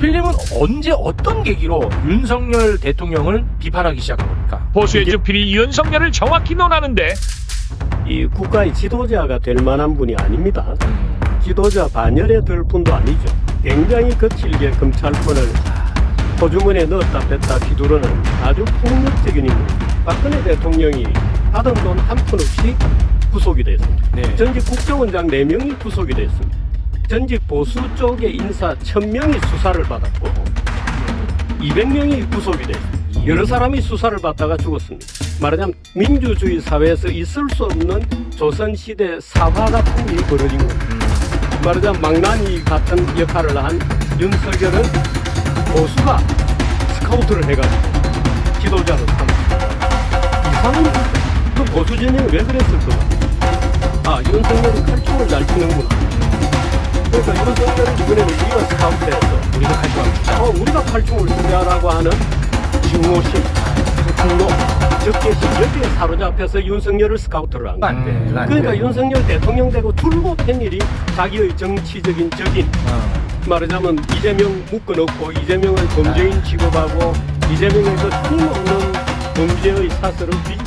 주필님은 언제 어떤 계기로 윤석열 대통령을 비판하기 시작한 겁니까? 보수의 주필이 윤석열을 정확히 논하는데 이 국가의 지도자가 될 만한 분이 아닙니다. 지도자 반열에 들 분도 아니죠. 굉장히 거칠게 검찰권을 호주머니에 넣었다 뺐다 휘두르는 아주 폭력적인 인물. 박근혜 대통령이 받은 돈 한 푼 없이 구속이 됐습니다. 네. 전직 국정원장 4명이 구속이 됐습니다. 전직 보수 쪽의 인사 1000명이 수사를 받았고 200명이 구속이 됐습니다. 여러 사람이 수사를 받다가 죽었습니다. 말하자면 민주주의 사회에서 있을 수 없는 조선시대 사화 같은 일이 벌어진 겁니다. 말하자면 망나니 같은 역할을 한 윤석열은 보수가 스카우트를 해가지고 지도자로 삼았습니다. 거죠. 그 보수 진영이 왜 그랬을까? 아, 윤석열이 칼춤을 잘 추는구나. 우리가 칼춤을 추자라고 하는 증오심, 분노, 적개심 여기에 사로잡혀서 윤석열을 스카우트를 한 거예요. 안 돼. 그거 안 그러니까 돼. 윤석열 대통령 되고 turbo팬 일이 자기의 정치적인 적인 어. 말하자면 이재명 묶어놓고 이재명을 범죄인 취급하고 이재명에서 틀림없는 범죄의 사설을 뒤집어